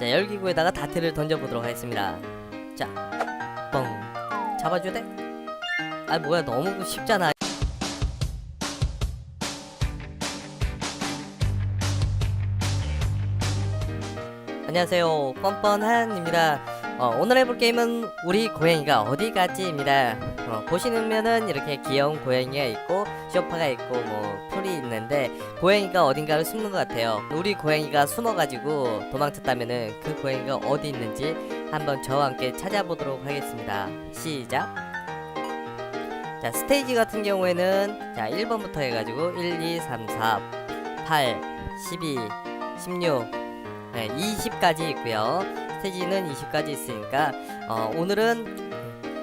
자 열기구에다가 다트를 던져보도록 하겠습니다. 자뻥. 잡아줘야 돼? 아 뭐야 너무 쉽잖아. 안녕하세요. 뻔뻔한입니다 어, 오늘 해볼 게임은 우리 고양이가 어디 갔지입니다. 어, 보시면은 이렇게 귀여운 고양이가 있고 쇼파가 있고 뭐 풀이 있는데 고양이가 어딘가를 숨는 것 같아요. 우리 고양이가 숨어가지고 도망쳤다면은 그 고양이가 어디 있는지 한번 저와 함께 찾아보도록 하겠습니다. 시작! 자 스테이지 같은 경우에는 자 1번부터 해가지고 1 2 3 4 8 12 16 네, 20까지 있고요. 스테이지는 20까지 있으니까 어, 오늘은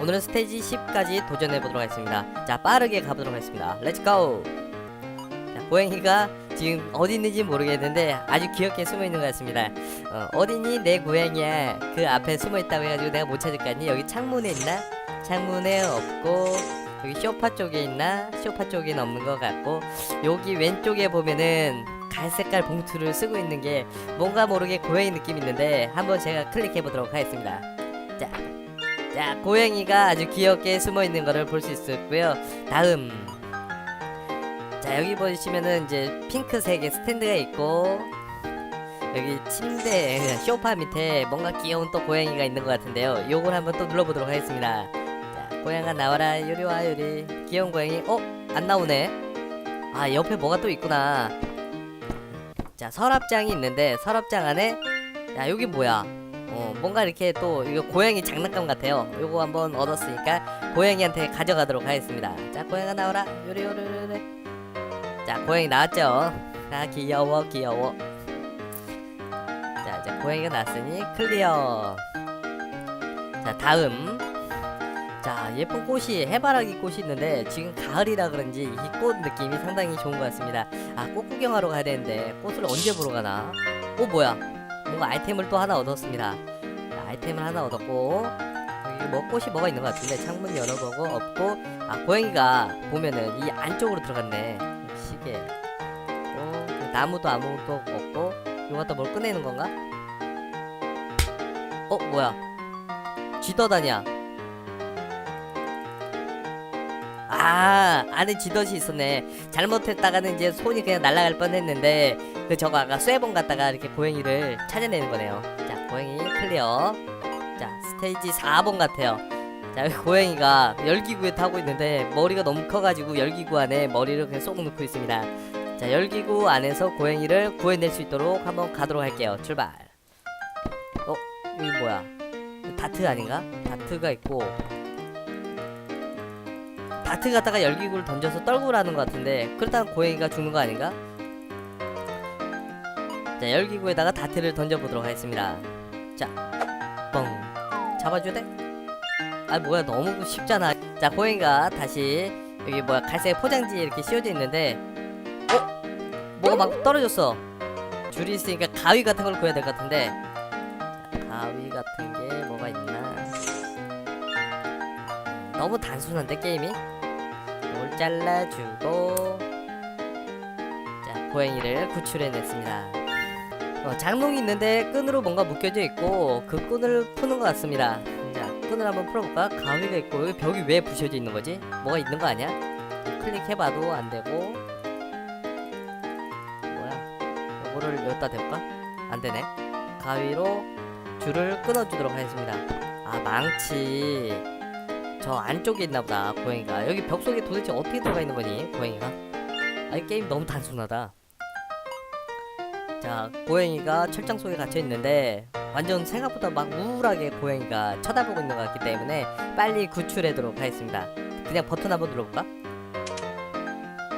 오늘은 스테이지 10까지 도전해 보도록 하겠습니다. 자, 빠르게 가보도록 하겠습니다. 렛츠 고. 자, 고양이가 지금 어디 있는지 모르겠는데 아주 귀엽게 숨어 있는 것 같습니다. 어, 어디니 내 고양이야? 그 앞에 숨어 있다고 해가지고 내가 못 찾을 거 아니? 여기 창문에 있나? 창문에 없고 여기 쇼파 쪽에 있나? 쇼파 쪽에는 없는 것 같고 여기 왼쪽에 보면은 갈색깔 봉투를 쓰고 있는 게 뭔가 모르게 고양이 느낌 있는데 한번 제가 클릭해 보도록 하겠습니다. 자, 자 고양이가 아주 귀엽게 숨어 있는 거를 볼수 있었고요. 다음, 자 여기 보시면은 이제 핑크색의 스탠드가 있고 여기 침대 쇼파 밑에 뭔가 귀여운 또 고양이가 있는 것 같은데요. 요걸 한번 또 눌러보도록 하겠습니다. 자, 고양아 나와라 요리 와 요리 귀여운 고양이 어? 안 나오네 아 옆에 뭐가 또 있구나 자 서랍장이 있는데 서랍장 안에 야 여기 뭐야? 어 뭔가 이렇게 또 이거 고양이 장난감 같아요. 요거 한번 얻었으니까 고양이한테 가져가도록 하겠습니다. 자 고양아 나와라. 요리 요리 요리 자 고양이 나왔죠? 아 귀여워 귀여워. 자 이제 고양이가 나왔으니 클리어. 자 다음 자 예쁜 꽃이 해바라기 꽃이 있는데 지금 가을이라 그런지 이 꽃 느낌이 상당히 좋은 것 같습니다. 아 꽃 구경하러 가야 되는데 꽃을 언제 보러 가나? 어 뭐야? 뭔가 아이템을 또 하나 얻었습니다. 자, 아이템을 하나 얻었고 여기 뭐 꽃이 뭐가 있는 것 같은데 창문 열어보고 없고 아 고양이가 보면은 이 안쪽으로 들어갔네. 시계. 어 나무도 아무것도 없고 이거 갖다 뭘 꺼내는 건가? 어 뭐야? 쥐떠다냐 아 안에 쥐덫이 있었네. 잘못했다가는 이제 손이 그냥 날아갈 뻔했는데 그 저거 아까 쇠봉 갔다가 이렇게 고양이를 찾아내는 거네요. 자 고양이 클리어. 자 스테이지 4번 같아요. 자 여기 고양이가 열기구에 타고 있는데 머리가 너무 커가지고 열기구 안에 머리를 그냥 쏙 넣고 있습니다. 자 열기구 안에서 고양이를 구해낼 수 있도록 한번 가도록 할게요. 출발. 어 여기 뭐야? 다트 아닌가? 다트가 있고 다트 갖다가 열기구를 던져서 떨구라는 것 같은데 그렇다면 고양이가 죽는 거 아닌가? 자 열기구에다가 다트를 던져보도록 하겠습니다. 자뻥. 잡아줘야 돼? 아 뭐야 너무 쉽잖아. 자 고양이가 다시 여기 뭐야 갈색 포장지에 이렇게 씌워져 있는데 어? 뭐가 막 떨어졌어. 줄이 있으니까 가위 같은 걸 구해야 될 것 같은데. 자, 가위 같은 게 뭐가 있나? 너무 단순한데 게임이 잘라주고. 자 고양이를 구출해냈습니다. 어, 장롱이 있는데 끈으로 뭔가 묶여져 있고 그 끈을 푸는 것 같습니다. 자 끈을 한번 풀어볼까? 가위가 있고 여기 벽이 왜 부셔져 있는 거지? 뭐가 있는 거 아니야? 클릭해봐도 안 되고. 뭐야? 이거를 여기다 대볼까? 안 되네. 가위로 줄을 끊어주도록 하겠습니다. 아 망치 저 안쪽에 있나 보다 고양이가. 여기 벽 속에 도대체 어떻게 들어가 있는 거니 고양이가? 아이 게임 너무 단순하다. 자 고양이가 철장 속에 갇혀 있는데 완전 생각보다 막 우울하게 고양이가 쳐다보고 있는 것 같기 때문에 빨리 구출하도록 하겠습니다. 그냥 버튼 한번 눌러볼까?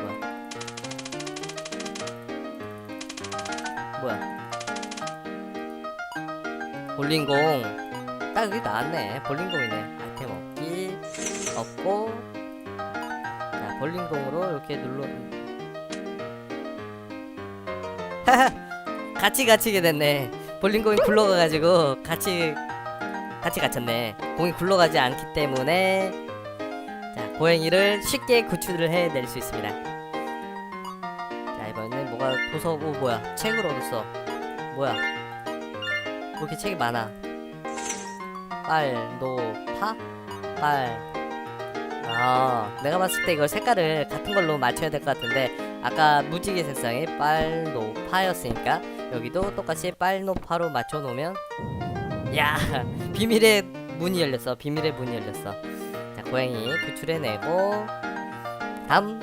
뭐야? 뭐야? 볼링공. 딱 여기 나왔네. 볼링공이네. 아이템 없 기 없고 자 볼링공으로 이렇게 눌러. 같이 갇히게 됐네. 볼링공이 굴러가가지고 같이 같이 갇혔네. 공이 굴러가지 않기 때문에 자 고양이를 쉽게 구출을 해낼 수 있습니다. 자 이번에는 뭐가 도서 오 뭐야? 책을 얻었어 뭐야? 이렇게 책이 많아? 빨, 노, 파? 빨. 아, 내가 봤을 때 이걸 색깔을 같은 걸로 맞춰야 될 것 같은데 아까 무지개 색상이 빨, 노, 파였으니까 여기도 똑같이 빨, 노, 파로 맞춰 놓으면 야, 비밀의 문이 열렸어. 비밀의 문이 열렸어. 자, 고양이 구출해내고 다음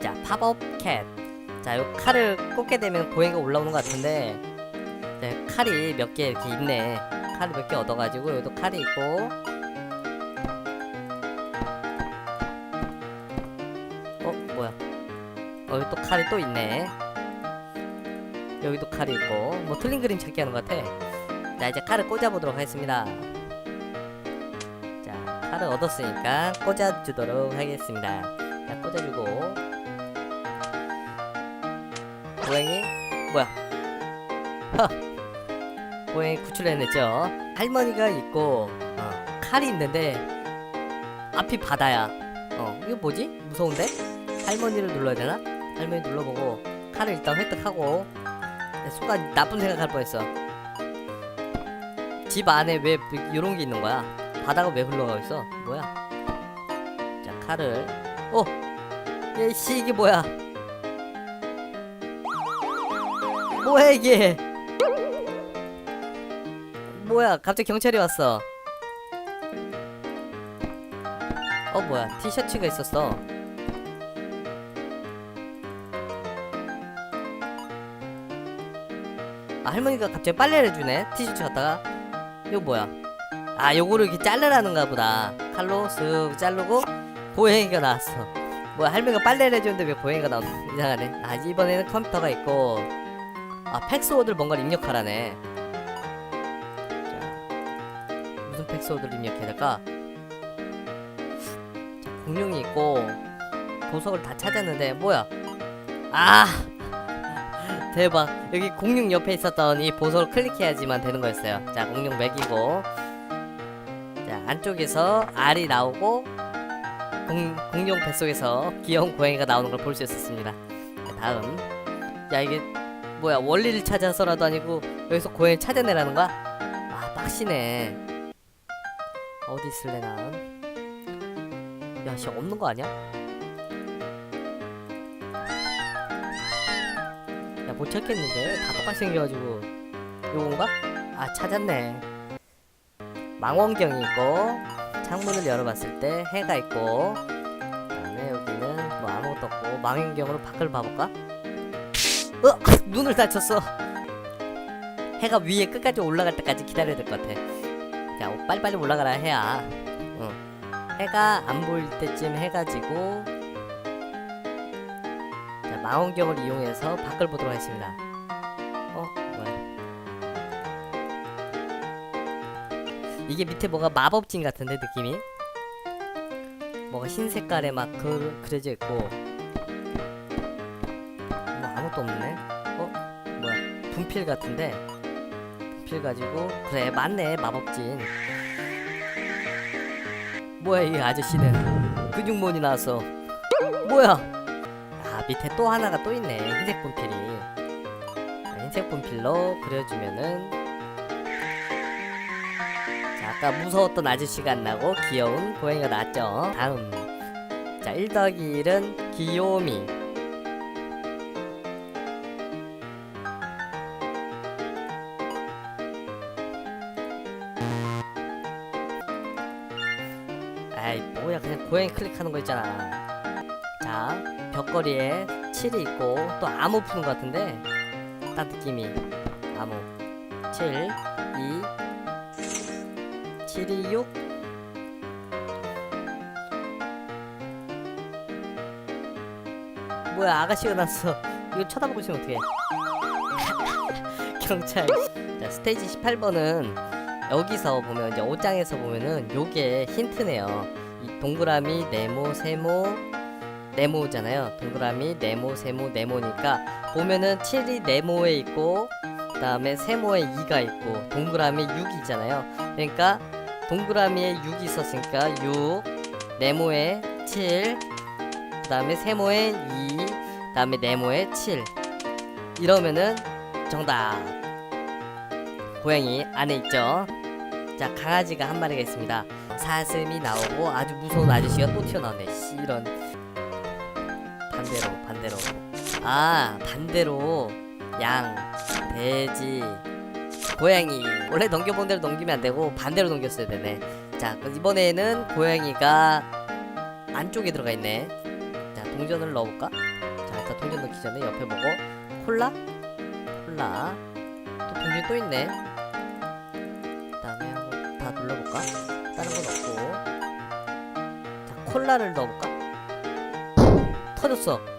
자, 팝업 캣. 자, 요 칼을 꽂게 되면 고양이가 올라오는 것 같은데 네, 칼이 몇 개 이렇게 있네. 칼을 몇개 얻어가지고 여기도 칼이 있고 칼이 또 있네 여기도 칼이 있고 뭐 틀린 그림 찾기 하는 것 같아 자 이제 칼을 꽂아보도록 하겠습니다 자 칼을 얻었으니까 꽂아주도록 하겠습니다 자 꽂아주고 고양이 뭐야 허 고양이 구출해냈죠. 할머니가 있고 어, 칼이 있는데 앞이 바다야. 어 이거 뭐지? 무서운데? 할머니를 눌러야 되나? 할머니 눌러보고 칼을 일단 획득하고 내 순간 나쁜 생각할 뻔했어. 집 안에 왜 이런 게 있는 거야? 바다가 왜 흘러가고 있어? 뭐야? 자 칼을 어, 야씨 이게 뭐야? 뭐야 이게? 뭐야 갑자기 경찰이 왔어 어 뭐야 티셔츠가 있었어 할머니가 갑자기 빨래를 해주네. 티셔츠 갖다가. 이거 뭐야? 아 요거를 이렇게 자르라는가 보다. 칼로 쓱 자르고 고양이가 나왔어. 뭐야 할머니가 빨래를 해주는데 왜 고양이가 나오는 이상하네. 아 이번에는 컴퓨터가 있고. 아 팩스워드를 뭔가를 입력하라네. 무슨 팩스워드를 입력해야 될까? 자, 공룡이 있고 보석을 다 찾았는데 뭐야? 아 대박 여기 공룡 옆에 있었던 이 보석을 클릭해야지만 되는 거였어요. 자 공룡 맥이고 자 안쪽에서 알이 나오고 공, 공룡 뱃속에서 귀여운 고양이가 나오는 걸 볼 수 있었습니다. 자, 다음 야 이게 뭐야 원리를 찾아서라도 아니고 여기서 고양이 찾아내라는 거야? 아 빡시네. 어디 있을래나? 야, 씨 없는 거 아니야? 못 찾겠는데 다 똑같이 생겨가지고 요건가? 아, 찾았네. 망원경이 있고 창문을 열어봤을 때 해가 있고 그 다음에 여기는 뭐 아무것도 없고 망원경으로 밖을 봐볼까? 어, 눈을 다쳤어. 해가 위에 끝까지 올라갈 때까지 기다려야 될 것 같아. 자, 어, 빨리빨리 올라가라 해야. 어. 해가 안 보일 때쯤 해가지고 자, 망원경을 이용해서 밖을 보도록 하겠습니다. 어, 뭐야? 이게 밑에 뭐가 마법진 같은데 느낌이? 뭐가 흰 색깔에 막 그, 그려져 있고 뭐 아무것도 없네. 어, 뭐야? 분필 같은데 분필 가지고 그래 맞네 마법진 뭐야 이 아저씨는 근육몬이 나왔어 뭐야 아 밑에 또 하나가 또 있네. 흰색 분필이 자, 흰색 분필로 그려주면은. 자 아까 무서웠던 아저씨가 안 나고 귀여운 고양이가 나왔죠. 다음. 자1 더하기 1은 귀요미. 아이 뭐야. 그냥 고양이 클릭하는 거 있잖아. 자 벽걸이에 7이 있고 또 암호 푸는 거 같은데 딱 느낌이 암호 7 2 7 2 6 뭐야 아가씨가 났어 이거 쳐다보고 있으면 어떡해. 경찰. 자 스테이지 18번은 여기서 보면 이제 옷장에서 보면은 요게 힌트네요. 이 동그라미 네모 세모 네모잖아요. 동그라미 네모 세모 네모니까 보면은 7이 네모에 있고 그 다음에 세모에 2가 있고 동그라미 6이 있잖아요. 그러니까 동그라미에 6이 있었으니까 6 네모에 7 그 다음에 세모에 2 그 다음에 네모에 7 이러면은 정답 고양이 안에 있죠. 자 강아지가 한 마리가 있습니다. 사슴이 나오고 아주 무서운 아저씨가 또 튀어나오네. 씨 이런 반대로 아 반대로 양 돼지 고양이 원래 넘겨본 대로 넘기면 안 되고 반대로 넘겼어야 되네. 자 이번에는 고양이가 안쪽에 들어가 있네. 자 동전을 넣어볼까? 자 일단 동전 넣기 전에 옆에 보고 콜라 콜라 또 동전 또 있네. 그다음에 한번 다 눌러볼까? 다른 건 없고 자 콜라를 넣어볼까? 터졌어.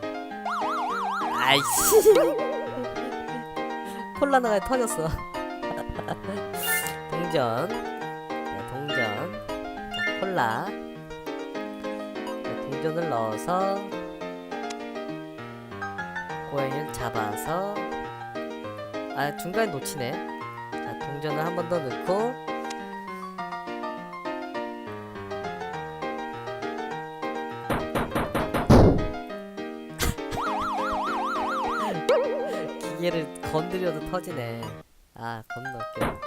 아이씨. 콜라 나가 터졌어. 동전. 네, 동전. 자, 콜라. 네, 동전을 넣어서 고양이를 잡아서 아 중간에 놓치네. 자 동전을 한 번 더 넣고 기계를 건드려도 터지네. 아 건너게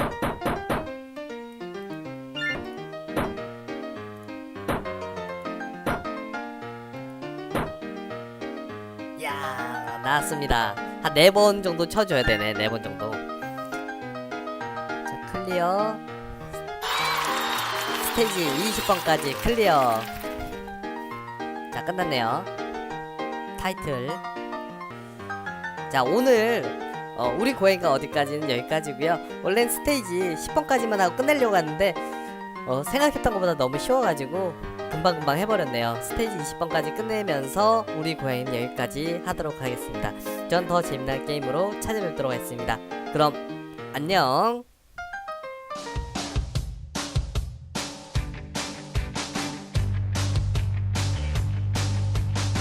야 나왔습니다. 한 네 번 정도 쳐줘야 되네 네 번 정도. 자 클리어. 스테이지 20번까지 클리어. 자 끝났네요. 타이틀 자 오늘 어, 우리 고양이가 어디까지는 여기까지고요. 원래는 스테이지 10번까지만 하고 끝내려고 했는데 어, 생각했던 것보다 너무 쉬워가지고 금방금방 해버렸네요. 스테이지 20번까지 끝내면서 우리 고양이는 여기까지 하도록 하겠습니다. 전 더 재미난 게임으로 찾아뵙도록 하겠습니다. 그럼 안녕